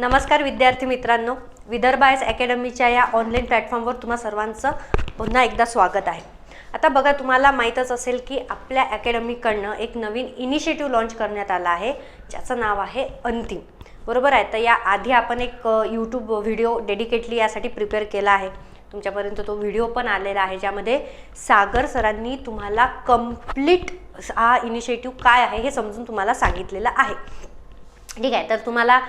नमस्कार विद्यार्थी मित्रांनो विदर्भ आयस अकॅडमीच्या या ऑनलाईन प्लॅटफॉर्मवर तुम्हा सर्वांचं पुन्हा एकदा स्वागत आहे. आता बघा तुम्हाला माहीतच असेल की आपल्या अकॅडमीकडनं एक नवीन इनिशिएटिव्ह लॉन्च करण्यात आला आहे ज्याचं नाव आहे अंतिम. बरोबर आहे? तर या आधी आपण एक यूट्यूब व्हिडिओ डेडिकेटली यासाठी प्रिपेअर केला आहे. तुमच्यापर्यंत तो व्हिडिओ पण आलेला आहे ज्यामध्ये सागर सरांनी तुम्हाला कंप्लीट हा इनिशिएटिव्ह काय आहे हे समजून तुम्हाला सांगितलेलं आहे. ठीक आहे? तर तुम्हाला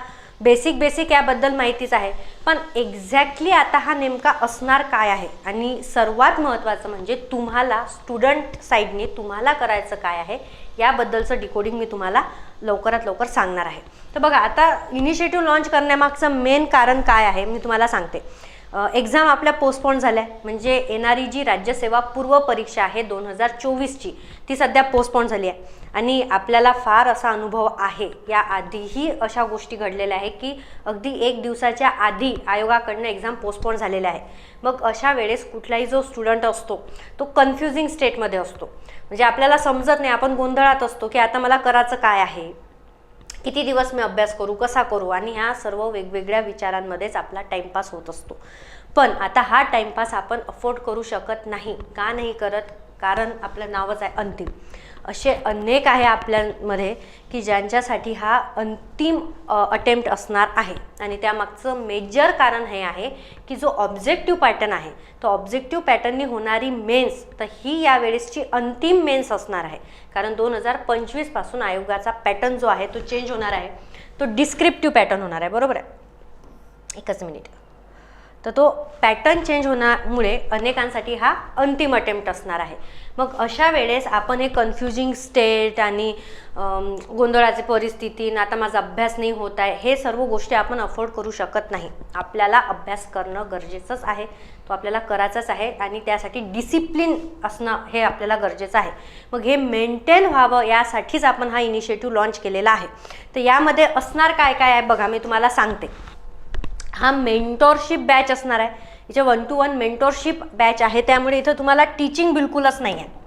बेसिक बेसिक याबद्दल माहितीच आहे. पण एक्झॅक्टली आता हा नेमका असणार काय आहे? आणि सर्वात महत्त्वाचं म्हणजे तुम्हाला स्टुडंट साईडने तुम्हाला करायचं काय आहे? याबद्दलचं डिकोडिंग मी तुम्हाला लवकरात लवकर सांगणार आहे. तर बघा आता इनिशिएटिव्ह लॉन्च करण्यामागचं मेन कारण काय आहे? मी तुम्हाला सांगते. एक्झाम आपल्या पोस्टपोन झाल्या. म्हणजे येणारी जी राज्यसेवा पूर्व परीक्षा आहे दोन हजार चोवीसची ती सध्या पोस्टपोन झाली आहे. आणि आपल्याला फार असा अनुभव आहे. या आधीही अशा गोष्टी घडलेल्या आहे की अगदी एक दिवसाच्या आधी आयोगाकडनं एक्झाम पोस्टपोन झालेल्या आहे. मग अशा वेळेस कुठलाही जो स्टुडंट असतो तो कन्फ्युजिंग स्टेटमध्ये असतो. म्हणजे आपल्याला समजत नाही. आपण गोंधळात असतो की आता मला करायचं काय आहे? किती दिवस मी अभ्यास करू कसा करू आणि ह्या सर्व वेगवेगळ्या विचारांमध्येच आपला टाईमपास होत असतो. पण आता हा टाईमपास आपण अफोर्ड करू शकत नाही का नाही करत? कारण आपलं नावच आहे अंतिम. असे अनेक आहे आपल्यामध्ये की ज्यांच्यासाठी हा अंतिम अटेम्प्ट असणार आहे. आणि त्यामागचं मेजर कारण हे आहे की जो ऑब्जेक्टिव्ह पॅटर्न आहे तो ऑब्जेक्टिव्ह पॅटर्ननी होणारी मेन्स तर ही यावेळेसची अंतिम मेन्स असणार आहे. कारण दोन हजार पंचवीसपासून आयोगाचा पॅटर्न जो आहे तो चेंज होणार आहे. तो डिस्क्रिप्टिव्ह पॅटर्न होणार आहे. बरोबर आहे? एकच मिनिट तर तो पॅटर्न चेंज होण्यामुळे अनेकांसाठी हा अंतिम अटेम्प्ट असणार आहे. मग अशा वेळेस आपण हे कन्फ्युजिंग स्टेट आणि गोंधळाची परिस्थिती ना आता माझा अभ्यास नाही होत आहे हे सर्व गोष्टी आपण अफोर्ड करू शकत नाही. आपल्याला अभ्यास करणं गरजेचंच आहे. तो आपल्याला करायचाच आहे आणि त्यासाठी डिसिप्लिन असणं हे आपल्याला गरजेचं आहे. मग हे मेंटेन व्हावं यासाठीच आपण हा इनिशिएटिव्ह लॉन्च केलेला आहे. तर यामध्ये असणार काय काय आहे बघा मी तुम्हाला सांगते. हा मेंटॉरशिप बॅच असणार आहे. जे one to one mentorship batch आहे. त्यामुळे इथं तुम्हाला टीचिंग बिलकुलच नाही आहे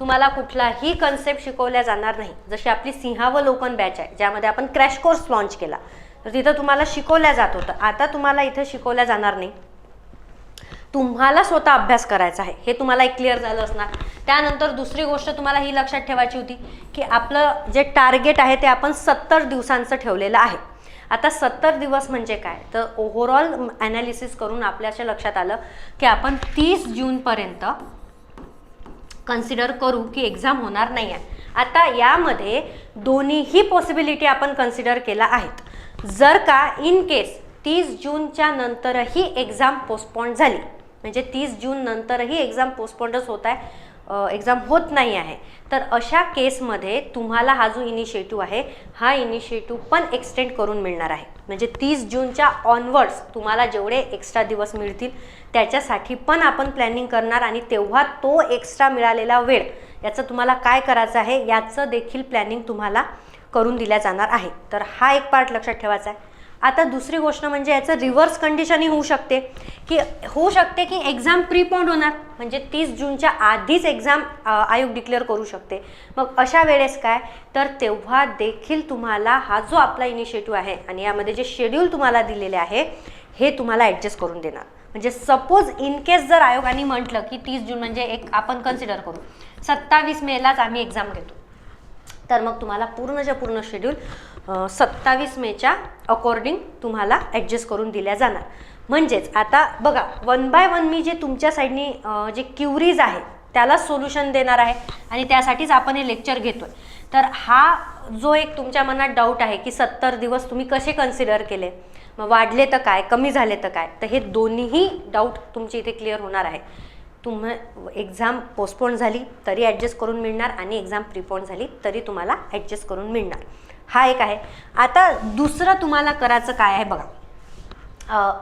तुम्हाला कुठलाही कन्सेप्ट शिकवल्या जाणार नाही. जशी आपली सिंहावलोकन बॅच आहे ज्यामध्ये आपण क्रॅश कोर्स लॉन्च केला. तर तिथं तुम्हाला शिकवल्या जात होतं. आता तुम्हाला इथं शिकवल्या जाणार नाही. तुम्हाला स्वतः अभ्यास करायचा आहे. हे तुम्हाला एक क्लिअर झालं असणार. त्यानंतर दुसरी गोष्ट तुम्हाला ही लक्षात ठेवायची होती की आपलं जे टार्गेट आहे ते आपण सत्तर दिवसांचं ठेवलेलं आहे. आता सत्तर दिवस म्हणजे काय? तर ओव्हरऑल ॲनालिसिस करून आपल्या अशा लक्षात आलं की आपण तीस जूनपर्यंत कन्सिडर करू की एक्झाम होणार नाही आहे आता यामध्ये दोन्हीही पॉसिबिलिटी आपण कन्सिडर केला आहेत. जर का इन केस तीस जूनच्या नंतरही एक्झाम पोस्टपोन झाली म्हणजे तीस जून नंतरही एक्झाम पोस्टपोनच होत आहे एक्झाम होत नाही आहे. तर अशा केसमध्ये तुम्हाला हा जो इनिशिएटिव्ह आहे हा इनिशिएटिव्ह पण एक्सटेंड करून मिळणार आहे. म्हणजे तीस जूनच्या ऑनवर्ड्स तुम्हाला जेवढे एक्स्ट्रा दिवस मिळतील त्याच्यासाठी पण आपण प्लॅनिंग करणार आणि तेव्हा तो एक्स्ट्रा मिळालेला वेळ याचं तुम्हाला काय करायचं आहे याचं देखील प्लॅनिंग तुम्हाला करून दिल्या जाणार आहे. तर हा एक पार्ट लक्षात ठेवायचा आहे. आता दुसरी गोष्ट म्हणजे याचं रिव्हर्स कंडिशनही होऊ शकते. की होऊ शकते की एक्झाम प्रीपोंड होणार. म्हणजे तीस जूनच्या आधीच एक्झाम आयोग डिक्लेअर करू शकते. मग अशा वेळेस काय? तर तेव्हा देखील तुम्हाला हा जो आपला इनिशिएटिव्ह आहे आणि यामध्ये जे शेड्यूल तुम्हाला दिलेले आहे हे तुम्हाला ॲडजस्ट करून देणार. म्हणजे सपोज इन केस जर आयोगाने म्हटलं की तीस जून म्हणजे एक आपण कन्सिडर करू. सत्तावीस मेलाच आम्ही एक्झाम घेतो. तर मग तुम्हाला पूर्णच्या पूर्ण शेड्यूल सत्तावीस मेच्या अकॉर्डिंग तुम्हाला ॲडजस्ट करून दिल्या जाणार. म्हणजेच आता बघा वन बाय वन मी जे तुमच्या साईडनी जे क्युरीज आहे त्याला सोल्युशन देणार आहे आणि त्यासाठीच आपण हे लेक्चर घेतोय. तर हा जो एक तुमच्या मनात डाऊट आहे की सत्तर दिवस तुम्ही कसे कन्सिडर केले? मग वाढले तर काय कमी झाले तर काय? तर हे दोन्हीही डाऊट तुमचे इथे क्लिअर होणार आहे. तुम्हा एक्झाम पोस्टपोन झाली तरी ॲडजस्ट करून मिळणार आणि एक्झाम प्रिपोन झाली तरी तुम्हाला ॲडजस्ट करून मिळणार. हा एक आहे. आता दुसरं तुम्हाला करायचं काय आहे बघा.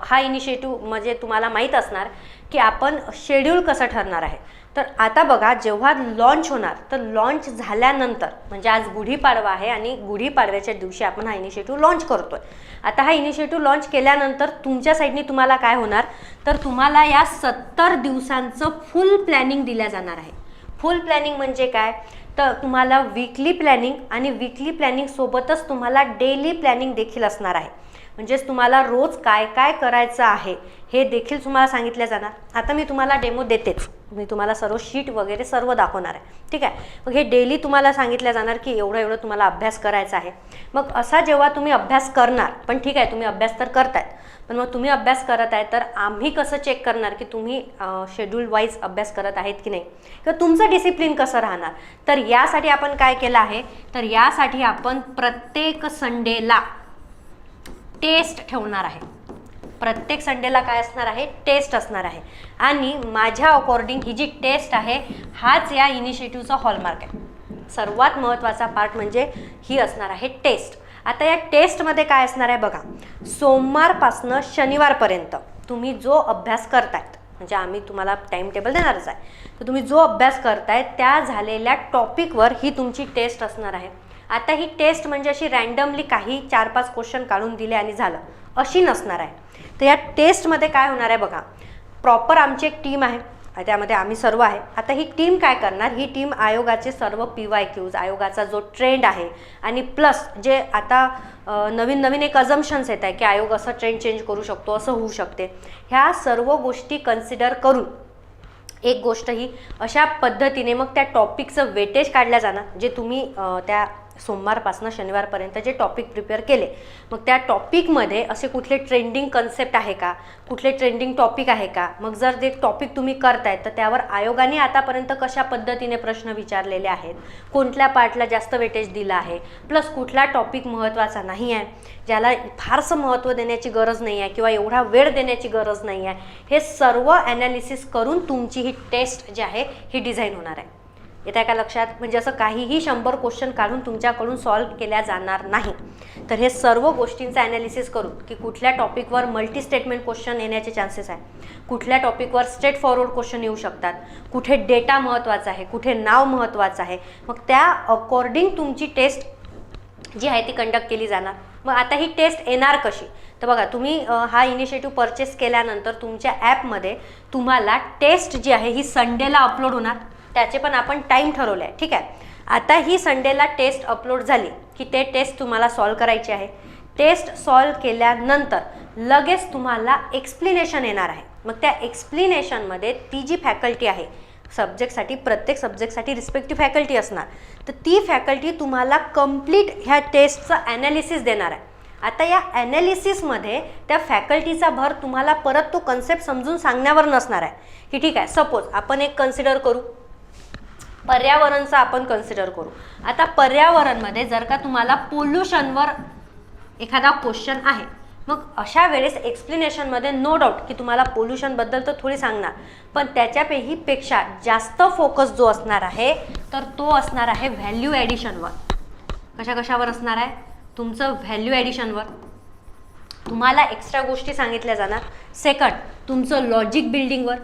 हा इनिशिएटिव्ह म्हणजे तुम्हाला माहीत असणार की आपण शेड्यूल कसं ठरणार आहे. तर आता बघा जेव्हा लॉन्च होणार तर लॉन्च झाल्यानंतर म्हणजे आज गुढीपाडवा आहे आणि गुढीपाडव्याच्या दिवशी आपण हा इनिशिएटिव्ह लॉन्च करतोय. आता हा इनिशिएटिव्ह लॉन्च केल्यानंतर तुमच्या साईडनी तुम्हाला काय होणार? तर तुम्हाला या सत्तर दिवसांचं फुल प्लॅनिंग दिल्या जाणार आहे. फुल प्लॅनिंग म्हणजे काय? तर तुम्हाला वीकली प्लॅनिंग आणि वीकली प्लॅनिंग सोबतच तुम्हाला डेली प्लॅनिंग देखील असणार आहे. म्हणजेच तुम्हाला रोज काय काय करायचं आहे हे देखील तुम्हाला सांगितलं जाणार. आता मी तुम्हाला डेमो देतेच. मी तुम्हाला सर्व शीट वगैरे सर्व दाखवणार आहे. ठीक आहे? मग हे डेली तुम्हाला सांगितलं जाणार की एवढं एवढं तुम्हाला अभ्यास करायचा आहे. मग असा जेव्हा तुम्ही अभ्यास करणार पण ठीक आहे तुम्ही अभ्यास तर करतायत पण मग तुम्ही अभ्यास करत आहे तर आम्ही कसं चेक करणार की तुम्ही शेड्यूल वाईज अभ्यास करत आहेत की नाही? किंवा तुमचं डिसिप्लिन कसं राहणार? तर यासाठी आपण काय केलं आहे? तर यासाठी आपण प्रत्येक संडेला टेस्ट ठेवणार आहे. प्रत्येक संडेला काय असणार आहे? टेस्ट असणार आहे. आणि माझ्या अकॉर्डिंग ही जी टेस्ट आहे हाच या इनिशिएटिव्हचा हॉलमार्क आहे. सर्वात महत्त्वाचा पार्ट म्हणजे ही असणार आहे टेस्ट. आता या टेस्टमध्ये काय असणार आहे बघा. सोमवारपासनं शनिवारपर्यंत तुम्ही जो अभ्यास करतायत म्हणजे आम्ही तुम्हाला टाईम टेबल देणारच आहे तर तुम्ही जो अभ्यास करताय त्या झालेल्या टॉपिकवर ही तुमची टेस्ट असणार आहे. आता ही टेस्ट म्हणजे अशी रँडमली काही चार पाच क्वेश्चन काढून दिले आणि झालं. अशी नसणार आहे. तर या टेस्टमध्ये काय होणार आहे बघा. प्रॉपर आमची एक टीम आहे. त्यामध्ये आम्ही सर्व आहे. आता ही टीम काय करणार? ही टीम आयोगाचे सर्व पी वाय क्यूज आयोगाचा जो ट्रेंड आहे. आणि प्लस जे आता नवीन नवीन एक अजम्पशन्स येत आहे की आयोग असं ट्रेंड चेंज करू शकतो असं होऊ शकते. ह्या सर्व गोष्टी कन्सिडर करून एक गोष्ट ही अशा पद्धतीने मग त्या टॉपिकचं वेटेज काढल्या जाणार. जे तुम्ही त्या सोमवारपासून शनिवारपर्यंत जे टॉपिक प्रिपेअर केले मग त्या टॉपिकमध्ये असे कुठले ट्रेंडिंग कन्सेप्ट आहे का? कुठले ट्रेंडिंग टॉपिक आहे का? मग जर ते टॉपिक तुम्ही करतायत तर त्यावर आयोगाने आतापर्यंत कशा पद्धतीने प्रश्न विचारलेले आहेत? कोणत्या पार्टला जास्त वेटेज दिला आहे? प्लस कुठला टॉपिक महत्त्वाचा नाही आहे? ज्याला फारसं महत्त्व देण्याची गरज नाही आहे किंवा एवढा वेळ देण्याची गरज नाही आहे? हे सर्व ॲनालिसिस करून तुमची ही टेस्ट जी आहे ही डिझाईन होणार आहे. येत आहे का लक्षात? म्हणजे असं काहीही शंभर क्वेश्चन काढून तुमच्याकडून सॉल्व केल्या जाणार नाही. तर हे सर्व गोष्टींचं ॲनालिसिस करून की कुठल्या टॉपिकवर मल्टी स्टेटमेंट क्वेश्चन येण्याचे चान्सेस आहे. कुठल्या टॉपिकवर स्ट्रेट फॉरवर्ड क्वेश्चन येऊ शकतात. कुठे डेटा महत्त्वाचा आहे कुठे नाव महत्त्वाचं आहे. मग त्या अकॉर्डिंग तुमची टेस्ट जी आहे ती कंडक्ट केली जाणार. मग आता ही टेस्ट येणार कशी? तर बघा तुम्ही हा इनिशिएटिव्ह परचेस केल्यानंतर तुमच्या ॲपमध्ये तुम्हाला टेस्ट जी आहे ही संडेला अपलोड होणार. त्याचे पण आपण टाईम ठरवले आहे ठीक आहे? आता ही संडेला टेस्ट अपलोड झाली की ते टेस्ट तुम्हाला सॉल्व करायची आहे. टेस्ट सॉल्व केल्यानंतर लगेच तुम्हाला एक्सप्लेनेशन येणार आहे. मग त्या एक्सप्लेनेशनमध्ये ती जी फॅकल्टी आहे सब्जेक्टसाठी प्रत्येक सब्जेक्टसाठी रिस्पेक्टिव्ह फॅकल्टी असणार. तर ती फॅकल्टी तुम्हाला कंप्लीट ह्या टेस्टचं ॲनालिसिस देणार आहे. आता या ॲनालिसिसमध्ये त्या फॅकल्टीचा भर तुम्हाला परत तो कन्सेप्ट समजून सांगण्यावर नसणार आहे. की ठीक आहे सपोज आपण एक कन्सिडर करू. पर्यावरणचं आपण कन्सिडर करू. आता पर्यावरणमध्ये जर का तुम्हाला पोल्युशनवर एखादा क्वेश्चन आहे मग अशा वेळेस एक्सप्लेनेशनमध्ये नो डाऊट की तुम्हाला पोल्युशनबद्दल तर थोडी सांगणार. पण त्याच्यापेही पेक्षा जास्त फोकस जो असणार आहे तर तो असणार आहे व्हॅल्यू ॲडिशनवर कशा कशावर असणार आहे? तुमचं व्हॅल्यू ॲडिशनवर तुम्हाला एक्स्ट्रा गोष्टी सांगितल्या जाणार. सेकंड तुमचं लॉजिक बिल्डिंगवर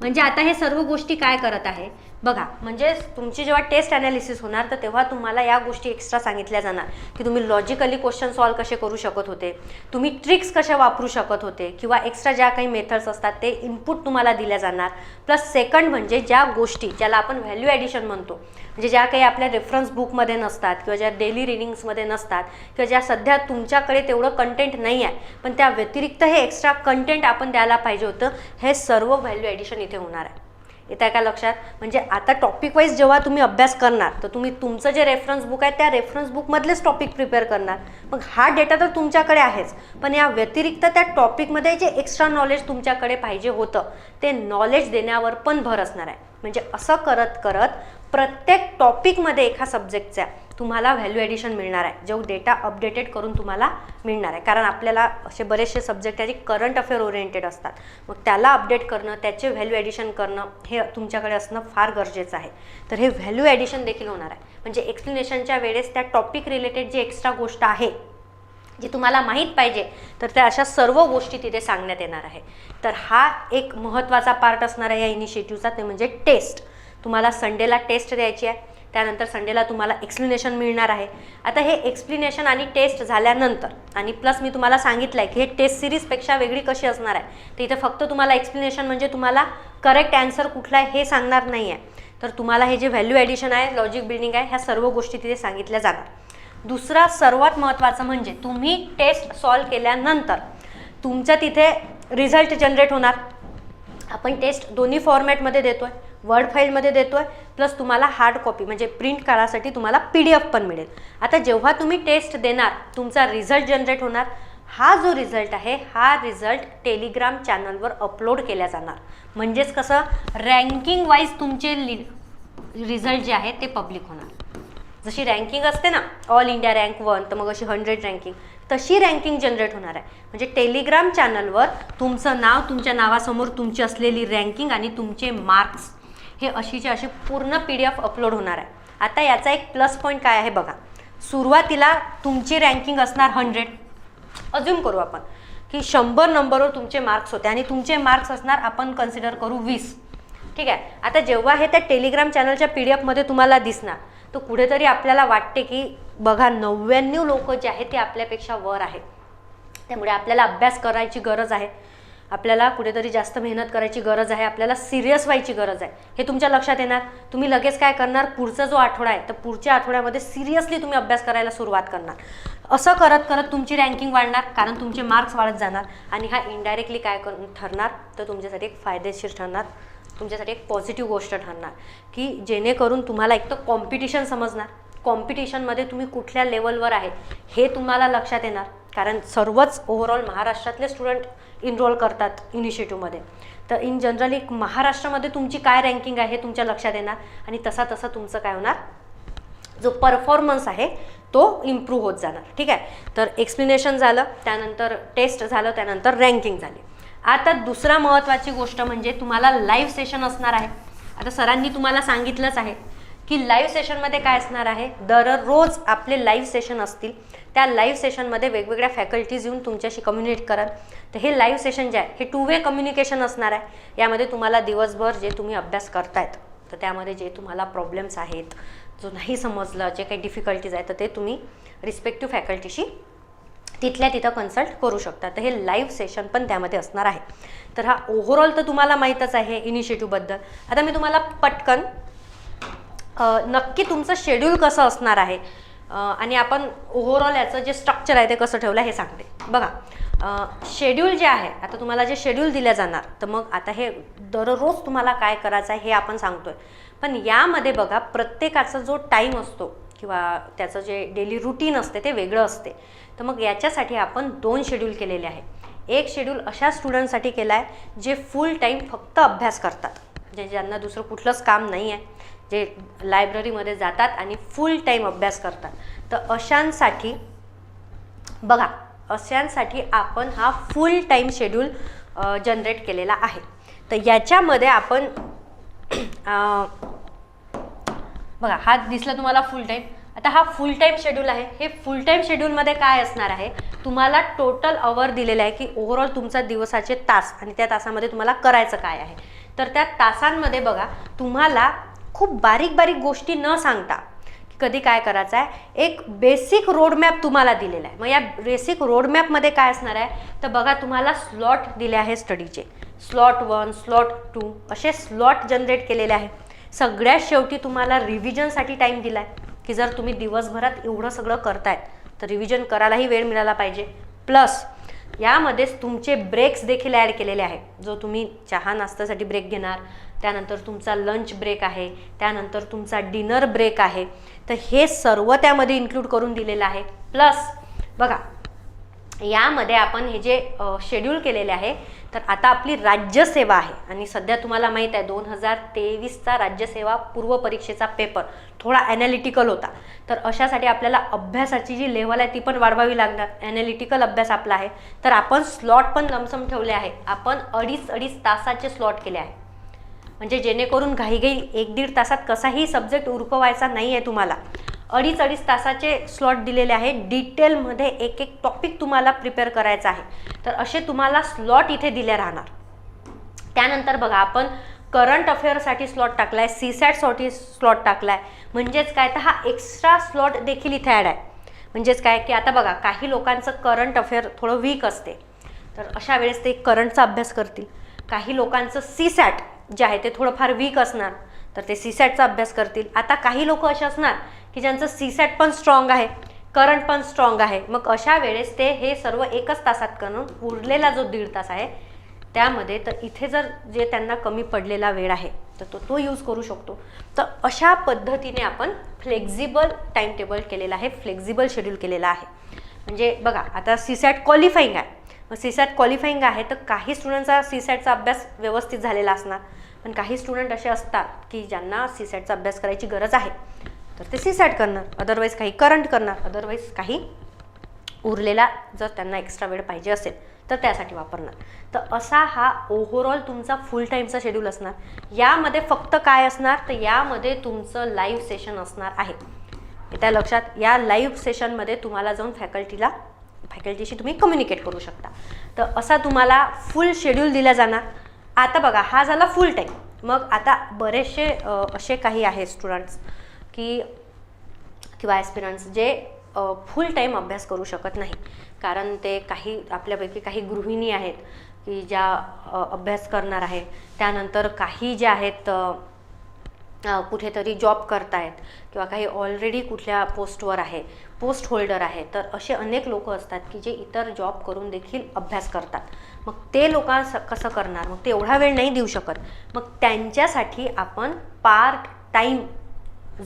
म्हणजे आता हे सर्व गोष्टी काय करत आहे? बघा म्हणजे तुमची जेव्हा टेस्ट ॲनालिसिस होणार तर तेव्हा तुम्हाला या गोष्टी एक्स्ट्रा सांगितल्या जाणार. की तुम्ही लॉजिकली क्वेश्चन सॉल्व कसे करू शकत होते तुम्ही ट्रिक्स कशा वापरू शकत होते किंवा एक्स्ट्रा ज्या काही मेथड्स असतात ते इनपुट तुम्हाला दिल्या जाणार. प्लस सेकंड म्हणजे ज्या गोष्टी ज्याला आपण व्हॅल्यू ॲडिशन म्हणतो म्हणजे ज्या काही आपल्या रेफरन्स बुकमध्ये नसतात किंवा ज्या डेली रिडिंग्समध्ये नसतात किंवा ज्या सध्या तुमच्याकडे तेवढं कंटेंट नाही आहे पण त्या व्यतिरिक्त हे एक्स्ट्रा कंटेंट आपण द्यायला पाहिजे होतं हे सर्व व्हॅल्यू ॲडिशन इथे होणार आहे. येत आहे का लक्षात? म्हणजे आता टॉपिक वाईज जेव्हा तुम्ही अभ्यास करणार तर तुम्ही तुमचं जे रेफरन्स बुक आहे त्या रेफरन्स बुकमधलेच टॉपिक प्रिपेअर करणार. मग हा डेटा तर तुमच्याकडे आहेच. पण या व्यतिरिक्त त्या टॉपिकमध्ये जे एक्स्ट्रा नॉलेज तुमच्याकडे पाहिजे होतं ते नॉलेज देण्यावर पण भर असणार आहे. म्हणजे असं करत करत प्रत्येक टॉपिकमध्ये एका सब्जेक्टचा तुम्हाला व्हॅल्यू ॲडिशन मिळणार आहे. जो डेटा अपडेटेड करून तुम्हाला मिळणार आहे. कारण आपल्याला असे बरेचसे सब्जेक्ट आहे जे करंट अफेअर ओरिएंटेड असतात. मग त्याला अपडेट करणं त्याचे व्हॅल्यू ॲडिशन करणं हे तुमच्याकडे असणं फार गरजेचं आहे. तर हे व्हॅल्यू ॲडिशन देखील होणार आहे. म्हणजे एक्सप्लेनेशनच्या वेळेस त्या टॉपिक रिलेटेड जी एक्स्ट्रा गोष्ट आहे जी तुम्हाला माहीत पाहिजे तर त्या अशा सर्व गोष्टी तिथे सांगण्यात येणार आहे. तर हा एक महत्त्वाचा पार्ट असणार आहे या इनिशिएटिव्हचा ते म्हणजे टेस्ट तुम्हाला संडेला टेस्ट द्यायची आहे. त्यानंतर संडेला तुम्हाला एक्सप्लेनेशन मिळणार आहे. आता हे एक्सप्लेनेशन आणि टेस्ट झाल्यानंतर आणि प्लस मी तुम्हाला सांगितलं आहे की हे टेस्ट सिरीजपेक्षा वेगळी कशी असणार आहे. तर इथे फक्त तुम्हाला एक्सप्लेनेशन म्हणजे तुम्हाला करेक्ट अन्सर कुठला आहे हे सांगणार नाही आहे तर तुम्हाला हे जे व्हॅल्यू ॲडिशन आहे लॉजिक बिल्डिंग आहे ह्या सर्व गोष्टी तिथे सांगितल्या जाणार. दुसरा सर्वात महत्त्वाचं म्हणजे तुम्ही टेस्ट सॉल्व केल्यानंतर तुमचा तिथे रिझल्ट जनरेट होणार. आपण टेस्ट दोन्ही फॉर्मॅटमध्ये देतोय. वर्ड फाईलमध्ये देतो आहे प्लस तुम्हाला हार्ड कॉपी म्हणजे प्रिंट काढासाठी तुम्हाला पी डी एफ पण मिळेल. आता जेव्हा तुम्ही टेस्ट देणार तुमचा रिझल्ट जनरेट होणार हा जो रिझल्ट आहे हा रिझल्ट टेलिग्राम चॅनलवर अपलोड केला जाणार. म्हणजेच कसं रँकिंग वाईज तुमचे लि रिझल्ट जे आहे ते पब्लिक होणार. जशी रँकिंग असते ना ऑल इंडिया रँक वन तर मग अशी हंड्रेड रँकिंग तशी रँकिंग जनरेट होणार आहे. म्हणजे टेलिग्राम चॅनलवर तुमचं नाव तुमच्या नावासमोर तुमची असलेली रँकिंग आणि तुमचे मार्क्स हे अशीच्या अशी पूर्ण पी डी एफ अपलोड होणार आहे. आता याचा एक प्लस पॉईंट काय आहे बघा. सुरुवातीला तुमची रँकिंग असणार हंड्रेड अजून करू आपण. की शंभर नंबरवर तुमचे मार्क्स होते आणि तुमचे मार्क्स असणार आपण कन्सिडर करू वीस. ठीक आहे? आता जेव्हा हे त्या टेलिग्राम चॅनलच्या पी डी एफमध्ये तुम्हाला दिसणार तर कुठेतरी आपल्याला वाटते की बघा नव्याण्णव लोक जे आहेत ते आपल्यापेक्षा वर आहेत. त्यामुळे आपल्याला अभ्यास करायची गरज आहे. आपल्याला कुठेतरी जास्त मेहनत करायची गरज आहे आपल्याला सिरियस व्हायची गरज आहे. हे तुमच्या लक्षात येणार? तुम्ही लगेच काय करणार? पुढचा जो आठवडा आहे तर पुढच्या आठवड्यामध्ये सिरियसली तुम्ही अभ्यास करायला सुरुवात करणार. असं करत करत तुमची रँकिंग वाढणार कारण तुमचे मार्क्स वाढत जाणार आणि हा इनडायरेक्टली काय कर ठरणार? तर तुमच्यासाठी एक फायदेशीर ठरणार. तुमच्यासाठी एक पॉझिटिव्ह गोष्ट ठरणार. की जेणेकरून तुम्हाला एक तर कॉम्पिटिशन समजणार. कॉम्पिटिशनमध्ये तुम्ही कुठल्या लेवलवर आहे हे तुम्हाला लक्षात येणार. कारण सर्वच ओव्हरऑल महाराष्ट्रातले स्टुडंट इनरोल करतात इनिशिएटिव्हमध्ये तर इन जनरली महाराष्ट्रामध्ये तुमची काय रँकिंग आहे तुमच्या लक्षात येणार? आणि तसा तसा तुमचं काय होणार? जो परफॉर्मन्स आहे तो इम्प्रूव्ह होत जाणार. ठीक आहे? तर एक्सप्लेनेशन झालं त्यानंतर टेस्ट झालं त्यानंतर रँकिंग झाली. आता दुसरा महत्त्वाची गोष्ट म्हणजे तुम्हाला लाईव्ह सेशन असणार आहे. आता सरांनी तुम्हाला सांगितलंच आहे. की लाईव्ह सेशनमध्ये काय असणार आहे? दररोज आपले लाईव्ह सेशन असतील. त्या लाईव्ह सेशनमध्ये वेगवेगळ्या फॅकल्टीज येऊन तुमच्याशी कम्युनिकेट कराल. तर हे लाईव्ह सेशन जे आहे हे टू वे कम्युनिकेशन असणार आहे. यामध्ये तुम्हाला दिवसभर जे तुम्ही अभ्यास करतायत तर त्यामध्ये जे तुम्हाला प्रॉब्लेम्स आहेत जो नाही समजलं जे काही डिफिकल्टीज आहेत तर ते तुम्ही रिस्पेक्टिव्ह फॅकल्टीशी तिथल्या तिथं कन्सल्ट करू शकता. तर हे लाईव्ह सेशन पण त्यामध्ये असणार आहे. तर हा ओव्हरऑल तर तुम्हाला माहीतच आहे इनिशिएटिव्हबद्दल आता मी तुम्हाला पटकन नक्की तुमचं शेड्यूल कसं असणार आहे? आणि आपण ओव्हरऑल याचं जे स्ट्रक्चर आहे ते कसं ठेवलं आहे हे सांगते. बघा शेड्यूल जे आहे आता तुम्हाला जे शेड्यूल दिल्या जाणार तर मग आता हे दररोज तुम्हाला काय करायचं आहे हे आपण सांगतोय. पण यामध्ये बघा प्रत्येकाचा जो टाईम असतो किंवा त्याचं जे डेली रुटीन असते ते वेगळं असते. तर मग याच्यासाठी आपण दोन शेड्यूल केलेले आहे. एक शेड्यूल अशा स्टुडंटसाठी केला आहे जे फुल टाईम फक्त अभ्यास करतात. म्हणजे ज्यांना दुसरं कुठलंच काम नाही आहे जे लायब्ररीमध्ये जातात आणि फुल टाईम अभ्यास करतात. तर अशांसाठी बघा अशांसाठी आपण हा फुल टाईम शेड्यूल जनरेट केलेला आहे. तर याच्यामध्ये आपण बघा हा दिसला तुम्हाला फुल टाईम आता हा फुल टाईम शेड्यूल आहे. हे फुल टाईम शेड्यूलमध्ये काय असणार आहे? तुम्हाला टोटल अवर दिलेलं आहे की ओव्हरऑल तुमचा दिवसाचे तास आणि त्या तासामध्ये तुम्हाला करायचं काय आहे? तर त्या तासांमध्ये बघा तुम्हाला खूप बारीक बारीक गोष्टी न सांगता कधी काय करायचं आहे एक बेसिक रोडमॅप तुम्हाला दिलेला आहे. मग या बेसिक रोडमॅपमध्ये काय असणार आहे? तर बघा तुम्हाला स्लॉट दिले आहे स्टडीचे स्लॉट वन स्लॉट टू असे स्लॉट जनरेट केलेले आहे सगळ्यात शेवटी तुम्हाला रिव्हिजनसाठी टाईम दिला आहे की जर तुम्ही दिवसभरात एवढं सगळं करताय तर रिव्हिजन करायलाही वेळ मिळाला पाहिजे. प्लस यामध्येच तुमचे ब्रेक्स देखील ॲड केलेले आहे जो तुम्ही चहा नाश्त्यासाठी ब्रेक घेणार त्यानंतर तुमचा लंच ब्रेक आहे त्यानंतर तुमचा डिनर ब्रेक आहे. तर हे सर्व त्यामध्ये इन्क्लूड करून दिलेलं आहे. प्लस बघा यामध्ये आपण हे जे शेड्यूल केलेले आहे तर आता आपली राज्यसेवा आहे. आणि सध्या तुम्हाला माहीत आहे दोन हजार तेवीसचा राज्यसेवा पूर्व परीक्षेचा पेपर थोडा ॲनालिटिकल होता. तर अशासाठी आपल्याला अभ्यासाची जी लेवल आहे ती पण वाढवावी लागणार. ॲनालिटिकल अभ्यास आपला आहे. तर आपण स्लॉट पण लमसम ठेवले आहे. आपण अडीच अडीच तासाचे स्लॉट केले आहे. म्हणजे जेणेकरून घाईघाई एक दीड तासात कसाही सब्जेक्ट उरकवायचा नाही आहे तुम्हाला. अडीच अडीच तासाचे स्लॉट दिलेले आहे. डिटेलमध्ये एक एक टॉपिक तुम्हाला प्रिपेअर करायचा आहे. तर असे तुम्हाला स्लॉट इथे दिले राहणार. त्यानंतर बघा आपण करंट अफेअरसाठी स्लॉट टाकला आहे सी सॅटसाठी स्लॉट टाकला आहे म्हणजेच काय? तर हा एक्स्ट्रा स्लॉट देखील इथे ॲड आहे. म्हणजेच काय? की आता बघा काही लोकांचं करंट अफेअर थोडं वीक असते. तर अशा वेळेस ते करंटचा अभ्यास करतील. काही लोकांचं सी सॅट जे आहे ते थोडंफार वीक असणार तर ते सी सॅटचा अभ्यास करतील. आता काही लोक असे असणार की ज्यांचं सी सॅट पण स्ट्रॉंग आहे करंट पण स्ट्रॉंग आहे. मग अशा वेळेस ते हे सर्व एकच तासात करून उरलेला जो दीड तास आहे त्यामध्ये तर इथे जर जे त्यांना कमी पडलेला वेळ आहे तर तो तो यूज करू शकतो. तर अशा पद्धतीने आपण फ्लेक्झिबल टाईम टेबल आहे फ्लेक्झिबल शेड्यूल केलेला आहे. म्हणजे बघा आता सी सॅट क्वालिफाईंग आहे. मग सी सॅट क्वालिफाईंग आहे तर काही स्टुडंटचा सी सॅटचा अभ्यास व्यवस्थित झालेला असणार. पण काही स्टुडंट असे असतात की ज्यांना सी सॅटचा अभ्यास करायची गरज आहे. तर ते सी सॅट करणार. अदरवाईज काही करंट करणार. अदरवाईज काही उरलेला जर त्यांना एक्स्ट्रा वेळ पाहिजे असेल तर त्यासाठी वापरणार. तर असा हा ओव्हरऑल तुमचा फुल टाईमचा शेड्यूल असणार. यामध्ये फक्त काय असणार? तर यामध्ये तुमचं लाईव्ह सेशन असणार आहे. त्या लक्षात या लाईव्ह सेशनमध्ये तुम्हाला जाऊन फॅकल्टीला फॅकल्टीशी तुम्ही कम्युनिकेट करू शकता. तर असा तुम्हाला फुल शेड्यूल दिला जाणार. आता बघा हा झाला फुल टाईम मग आता बरेचसे असे काही आहे स्टुडंट्स की किंवा ॲस्पिरंट्स जे फुल टाईम अभ्यास करू शकत नाही. कारण ते काही आपल्यापैकी काही गृहिणी आहेत की ज्या अभ्यास करणार आहे त्यानंतर काही ज्या आहेत कुठेतरी जॉब करतायत किंवा काही ऑलरेडी कुठल्या पोस्टवर आहे पोस्ट होल्डर आहे तर असे अनेक लोक असतात की जे इतर जॉब करून देखील अभ्यास करतात. मग ते लोक कसं करणार? मग ते एवढा वेळ नाही देऊ शकत. मग त्यांच्यासाठी आपण पार्ट टाईम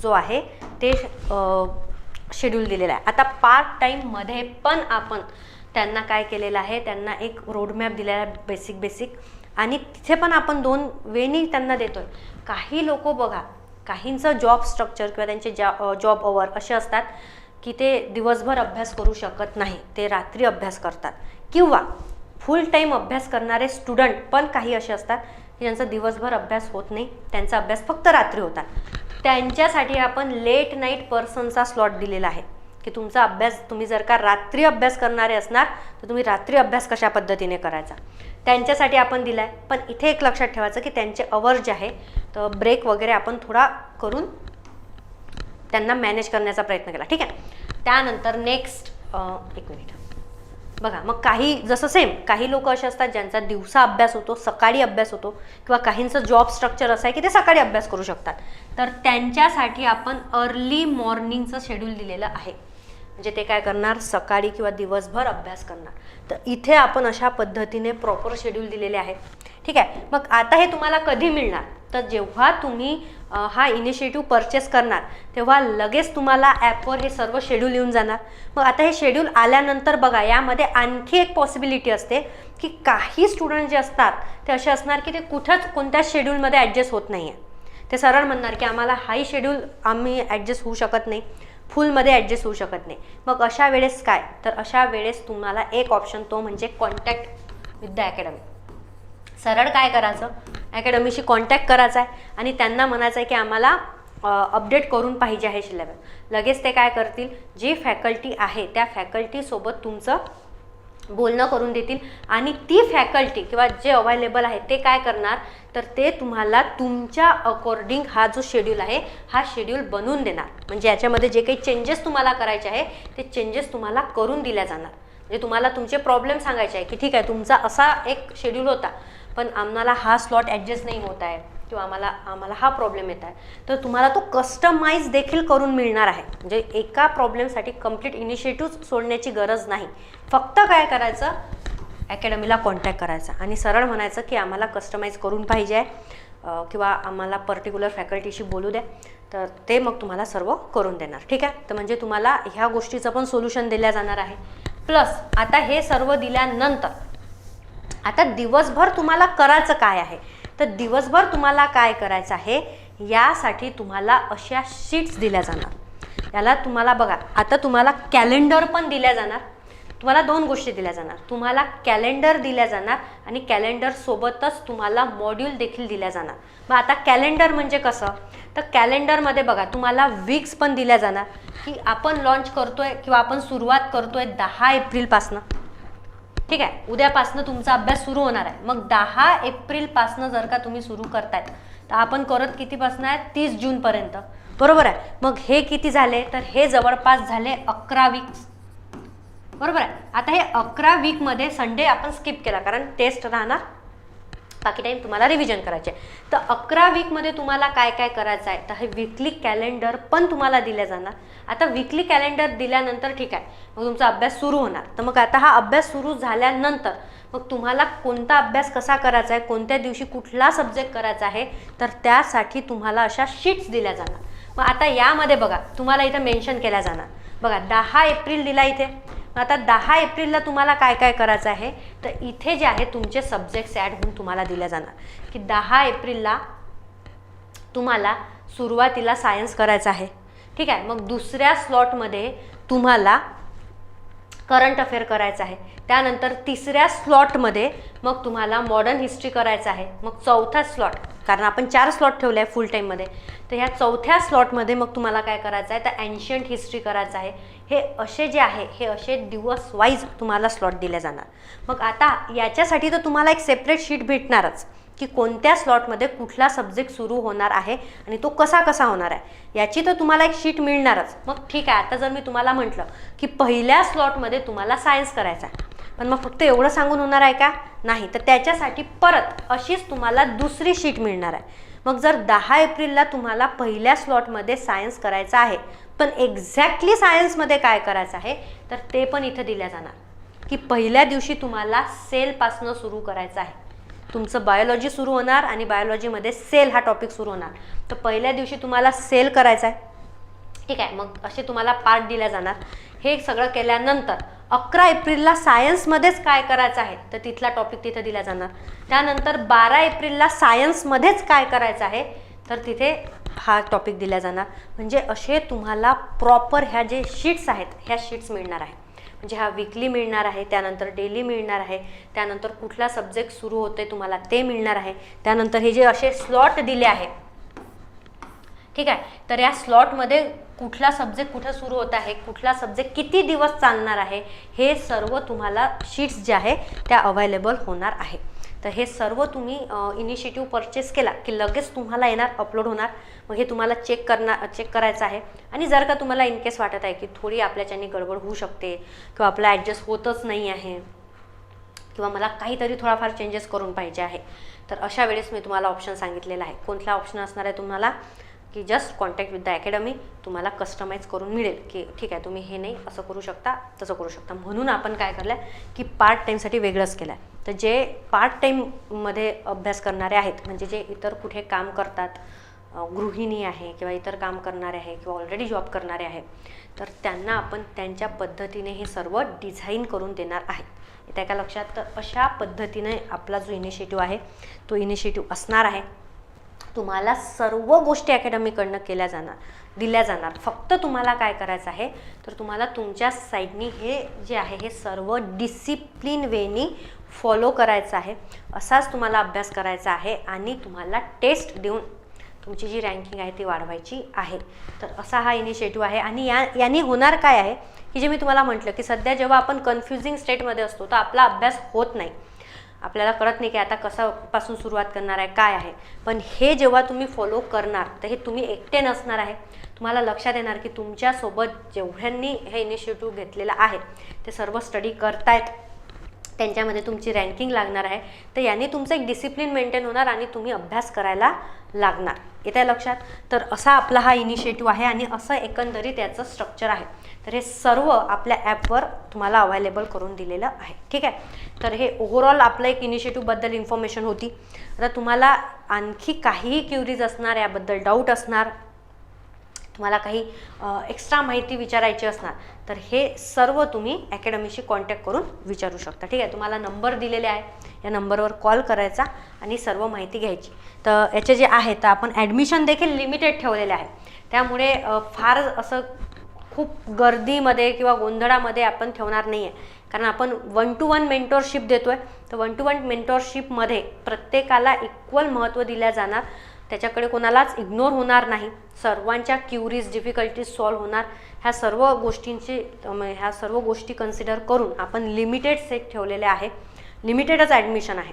जो आहे ते शेड्यूल दिलेला आहे. आता पार्ट टाईममध्ये पण आपण त्यांना काय केलेलं आहे? त्यांना एक रोडमॅप दिलेला आहे बेसिक बेसिक आणि तिथे पण आपण दोन वेनी त्यांना देतोय. काही लोक बघा काहींचं जॉब स्ट्रक्चर किंवा त्यांचे जॉ जॉब ओवर असे असतात की ते दिवसभर अभ्यास करू शकत नाही ते रात्री अभ्यास करतात. किंवा फुल टाईम अभ्यास करणारे स्टुडंट पण काही असे असतात की ज्यांचा दिवसभर अभ्यास होत नाही त्यांचा अभ्यास फक्त रात्री होतात. त्यांच्यासाठी आपण लेट नाईट पर्सनचा स्लॉट दिलेला आहे की तुमचा अभ्यास तुम्ही जर का रात्री अभ्यास करणारे असणार तर तुम्ही रात्री अभ्यास कशा पद्धतीने करायचा? त्यांच्यासाठी आपण दिला आहे पण इथे एक लक्षात ठेवायचं की त्यांचे अवर जे आहे तर ब्रेक वगैरे आपण थोडा करून त्यांना मॅनेज करण्याचा प्रयत्न केला. ठीक आहे? त्यानंतर नेक्स्ट एक मिनिट बघा मग काही जसं सेम काही लोक असे असतात ज्यांचा दिवसा अभ्यास होतो सकाळी अभ्यास होतो किंवा काहींचं जॉब स्ट्रक्चर असं आहे की ते सकाळी अभ्यास करू शकतात. तर त्यांच्यासाठी आपण अर्ली मॉर्निंगचं शेड्यूल दिलेलं आहे. म्हणजे ते काय करणार? सकाळी किंवा दिवसभर अभ्यास करणार. तर इथे आपण अशा पद्धतीने प्रॉपर शेड्यूल दिलेले आहे ठीक आहे? मग आता हे तुम्हाला कधी मिळणार? तर जेव्हा तुम्ही हा इनिशिएटिव्ह परचेस करणार तेव्हा लगेच तुम्हाला ॲपवर हे सर्व शेड्यूल येऊन जाणार. मग आता हे शेड्यूल आल्यानंतर बघा यामध्ये आणखी एक पॉसिबिलिटी असते की काही स्टुडंट जे असतात ते असे असणार की ते कुठंच कोणत्याच शेड्यूलमध्ये ॲडजस्ट होत नाही आहे ते सरळ म्हणणार की आम्हाला हाही शेड्यूल आम्ही ॲडजस्ट होऊ शकत नाही. फुलमध्ये ॲडजस्ट होऊ शकत नाही. मग अशा वेळेस काय? तर अशा वेळेस तुम्हाला एक ऑप्शन तो म्हणजे कॉन्टॅक्ट विथ द अकॅडमी सरळ काय करायचं? अकॅडमीशी कॉन्टॅक्ट करायचा आहे आणि त्यांना म्हणायचं आहे की आम्हाला अपडेट करून पाहिजे आहे सिलेबस लगेच ते काय करतील? जी फॅकल्टी आहे त्या फॅकल्टीसोबत तुमचं बोलणं करून देतील. आणि ती फॅकल्टी किंवा जे अवेलेबल आहे ते काय करणार? तर ते तुम्हाला तुमच्या अकॉर्डिंग हा जो शेड्यूल आहे हा शेड्यूल बनवून देणार. म्हणजे याच्यामध्ये जे काही चेंजेस तुम्हाला करायचे आहे ते चेंजेस तुम्हाला करून दिल्या जाणार. म्हणजे तुम्हाला तुमचे प्रॉब्लेम सांगायचे आहे की ठीक आहे तुमचा असा एक शेड्यूल होता पण आम्हाला हा स्लॉट ॲडजस्ट नाही होत आहे. किंवा आम्हाला आम्हाला हा प्रॉब्लेम येत आहे. तर तुम्हाला तो कस्टमाइज देखील करून मिळणार आहे. म्हणजे एका प्रॉब्लेमसाठी कंप्लीट इनिशिएटिव्ह सोडण्याची गरज नाही. फक्त काय करायचं? अकॅडमीला कॉन्टॅक्ट करायचा. आणि सरळ म्हणायचं की आम्हाला कस्टमाइज करून पाहिजे आहे. किंवा आम्हाला पर्टिक्युलर फॅकल्टीशी बोलू द्या. तर ते मग तुम्हाला सर्व करून देणार. ठीक आहे? तर म्हणजे तुम्हाला ह्या गोष्टीचं पण सोल्युशन दिल्या जाणार आहे. प्लस आता हे सर्व दिल्यानंतर आता दिवसभर तुम्हाला करायचं काय आहे? तर दिवसभर तुम्हाला काय करायचं आहे यासाठी तुम्हाला अशा शीट्स दिल्या जाणार. याला तुम्हाला बघा आता तुम्हाला कॅलेंडर पण दिल्या जाणार. तुम्हाला दोन गोष्टी दिल्या जाणार. तुम्हाला कॅलेंडर दिल्या जाणार आणि कॅलेंडर सोबतच तुम्हाला मॉड्यूल देखील दिल्या जाणार. मग आता कॅलेंडर म्हणजे कसं? तर कॅलेंडरमध्ये बघा तुम्हाला वीक्स पण दिल्या जाणार की आपण लॉन्च करतोय किंवा आपण सुरुवात करतोय दहा एप्रिलपासनं. ठीक आहे? उद्यापासनं तुमचा अभ्यास सुरू होणार आहे. मग दहा एप्रिलपासनं जर का तुम्ही सुरू करतायत तर आपण करत कितीपासनं आहे? तीस जूनपर्यंत बरोबर आहे? मग हे किती झाले? तर हे जवळपास झाले अकरा वीक्स बरोबर आहे? आता हे अकरा वीकमध्ये संडे आपण स्किप केला कारण टेस्ट राहणार बाकी टाईम तुम्हाला रिव्हिजन करायचे तर अकरा वीकमध्ये तुम्हाला काय काय करायचं आहे तर हे विकली कॅलेंडर पण तुम्हाला दिल्या जाणार. आता विकली कॅलेंडर दिल्यानंतर ठीक आहे. मग तुमचा अभ्यास सुरू होणार. तर मग आता हा अभ्यास सुरू झाल्यानंतर मग तुम्हाला कोणता अभ्यास कसा करायचा आहे? कोणत्या दिवशी कुठला सब्जेक्ट करायचा आहे? तर त्यासाठी तुम्हाला अशा शीट्स दिल्या जाणार. मग आता यामध्ये बघा तुम्हाला इथं मेन्शन केल्या जाणार. बघा दहा एप्रिल दिला इथे. आता दहा एप्रिलला तुम्हाला काय काय करायचं आहे? तर इथे जे आहे तुमचे सब्जेक्ट्स ॲड होऊन तुम्हाला दिल्या जाणार. की दहा एप्रिलला तुम्हाला सुरुवातीला सायन्स करायचं आहे. ठीक आहे? मग दुसऱ्या स्लॉटमध्ये तुम्हाला करंट अफेअर करायचं आहे. त्यानंतर तिसऱ्या स्लॉटमध्ये मग तुम्हाला मॉडर्न हिस्ट्री करायचं आहे. मग चौथा स्लॉट कारण आपण चार स्लॉट ठेवले आहे फुल टाईममध्ये तर ह्या चौथ्या स्लॉटमध्ये मग तुम्हाला काय करायचं आहे? तर अँशियंट हिस्ट्री करायचं आहे. हे असे जे आहे हे असे दिवस वाईज तुम्हाला स्लॉट दिले जाणार. मग आता याच्यासाठी तर तुम्हाला एक सेपरेट शीट भेटणारच की कोणत्या स्लॉटमध्ये कुठला सब्जेक्ट सुरू होणार आहे आणि तो कसा कसा होणार आहे. याची तर तुम्हाला एक शीट मिळणारच. मग ठीक आहे आता जर मी तुम्हाला म्हटलं की पहिल्या स्लॉटमध्ये तुम्हाला सायन्स करायचा आहे पण मग फक्त एवढं सांगून होणार आहे का? नाही तर त्याच्यासाठी परत अशीच तुम्हाला दुसरी शीट मिळणार आहे. मग जर दहा एप्रिलला तुम्हाला पहिल्या स्लॉटमध्ये सायन्स करायचं आहे पण एक्झॅक्टली सायन्समध्ये काय करायचं आहे तर ते पण इथं दिल्या जाणार. की पहिल्या दिवशी तुम्हाला सेलपासनं सुरू करायचं आहे. तुमचं बायोलॉजी सुरू होणार आणि बायोलॉजीमध्ये सेल हा टॉपिक सुरू होणार. तर पहिल्या दिवशी तुम्हाला सेल करायचा आहे. ठीक आहे मग असे तुम्हाला पार्ट दिल्या जाणार. हे सगळं केल्यानंतर अकरा एप्रिलला सायन्समध्येच काय करायचं आहे? तर तिथला टॉपिक तिथे दिला जाणार. त्यानंतर बारा एप्रिलला सायन्समध्येच काय करायचं आहे? तर तिथे हा टॉपिक दिला जाणार. म्हणजे असे तुम्हाला प्रॉपर ह्या जे शीट्स आहेत ह्या शीट्स मिळणार आहे. म्हणजे हा वीकली मिळणार आहे त्यानंतर डेली मिळणार आहे त्यानंतर कुठला सब्जेक्ट सुरू होते तुम्हाला ते मिळणार आहे. त्यानंतर हे जे असे स्लॉट दिले आहे ठीक आहे? तर या स्लॉटमध्ये कुठला सब्जेक्ट कुठं सुरू होत आहे कुठला सब्जेक्ट किती दिवस चालणार आहे हे सर्व तुम्हाला शीट्स जे आहे त्या अवेलेबल होणार आहे. तर हे सर्व तुम्ही इनिशिएटिव्ह परचेस केला की लगेच तुम्हाला येणार अपलोड होणार. मग हे तुम्हाला चेक करणार चेक करायचं आहे. आणि जर का तुम्हाला इनकेस वाटत आहे की थोडी आपल्याच्यानी गडबड होऊ शकते किंवा आपलं ॲडजस्ट होतच नाही आहे किंवा मला काहीतरी थोडाफार चेंजेस करून पाहिजे आहे तर अशा वेळेस मी तुम्हाला ऑप्शन सांगितलेला आहे. कोणता ऑप्शन असणार आहे तुम्हाला? की just contact with the academy तुम्हाला कस्टमाइज करून मिळेल. की ठीक आहे तुम्ही हे नाही असं करू शकता तसं करू शकता. म्हणून आपण काय करलं की पार्ट टाईमसाठी वेगळंच केलं आहे तर जे पार्ट टाईममध्ये अभ्यास करणारे आहेत म्हणजे जे इतर कुठे काम करतात गृहिणी आहे किंवा इतर काम करणारे आहे किंवा ऑलरेडी जॉब करणारे आहे तर त्यांना आपण त्यांच्या पद्धतीने हे सर्व डिझाईन करून देणार आहे. त्या लक्षात? तर अशा पद्धतीने आपला जो इनिशिएटिव्ह आहे तो इनिशिएटिव्ह असणार आहे. तुम्हाला सर्व गोष्टी अकॅडमीकडनं केल्या जाणार दिल्या जाणार. फक्त तुम्हाला काय करायचं आहे तर तुम्हाला तुमच्या साईडनी हे जे आहे हे सर्व डिसिप्लिन वेनी फॉलो करायचं आहे. असाच तुम्हाला अभ्यास करायचा आहे आणि तुम्हाला टेस्ट देऊन तुमची जी रँकिंग आहे ती वाढवायची आहे. तर असा हा इनिशिएटिव्ह आहे आणि या यांनी होणार काय आहे की जे मी तुम्हाला म्हटलं की सध्या जेव्हा आपण कन्फ्युजिंग स्टेटमध्ये असतो तर आपला अभ्यास होत नाही. आपल्याला कळत नाही की आता कसापासून सुरुवात करणार आहे काय आहे. पण हे जेव्हा तुम्ही फॉलो करणार तर हे तुम्ही एकटे नसणार आहे. तुम्हाला लक्षात येणार की तुमच्यासोबत जेवढ्यांनी हे इनिशिएटिव्ह घेतलेलं आहे ते सर्व स्टडी करतायत. त्यांच्यामध्ये तुमची रँकिंग लागणार आहे. तर याने तुमचं एक डिसिप्लिन मेंटेन होणार आणि तुम्ही अभ्यास करायला लागणार. येत्या लक्षात? तर असा आपला हा इनिशिएटिव्ह आहे आणि असं एकंदरीत याचं स्ट्रक्चर आहे. तर हे सर्व आपल्या ॲपवर तुम्हाला अवेलेबल करून दिलेलं आहे. ठीक आहे? तर हे ओव्हरऑल आपलं एक इनिशिएटिव्हबद्दल इन्फॉर्मेशन होती. आता तुम्हाला आणखी काहीही क्युरीज असणार याबद्दल डाऊट असणार तुम्हाला काही एक्स्ट्रा माहिती विचारायची असणार तर हे सर्व तुम्ही अकॅडमीशी कॉन्टॅक्ट करून विचारू शकता. ठीक आहे? तुम्हाला नंबर दिलेले आहे. या नंबरवर कॉल करायचा आणि सर्व माहिती घ्यायची. तर याचे जे आहे तर आपण ॲडमिशन देखील लिमिटेड ठेवलेले आहे. त्यामुळे फार असं खूप गर्दीमध्ये किंवा गोंधळामध्ये आपण ठेवणार नाही आहे कारण आपण वन टू वन मेंटोरशिप देतो आहे तर वन टू वन मेंटोरशिपमध्ये प्रत्येकाला इक्वल महत्त्व दिल्या जाणार. त्याच्याकडे कोणालाच इग्नोर होणार नाही. सर्वांच्या क्युरीज डिफिकल्टीज सॉल्व्ह होणार. ह्या सर्व गोष्टींची ह्या सर्व गोष्टी कन्सिडर करून आपण लिमिटेड सेट ठेवलेले आहे. लिमिटेडच ॲडमिशन आहे.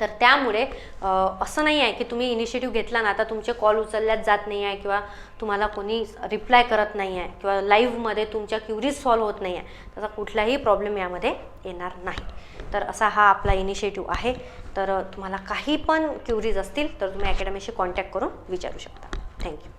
तर त्यामुळे असं नाही आहे की तुम्ही इनिशिएटिव्ह घेतला ना आता तुमचे कॉल उचलल्याच जात नाही आहे किंवा तुम्हाला कोणी रिप्लाय करत नाही आहे किंवा लाईव्हमध्ये तुमच्या क्युरीज सॉल्व्ह होत नाही आहे त्याचा कुठलाही प्रॉब्लेम यामध्ये येणार नाही. तर असा हा आपला इनिशिएटिव्ह आहे. तर तुम्हाला काही पण क्युरीज असतील तर तुम्ही अकॅडमीशी कॉन्टॅक्ट करून विचारू शकता. थँक्यू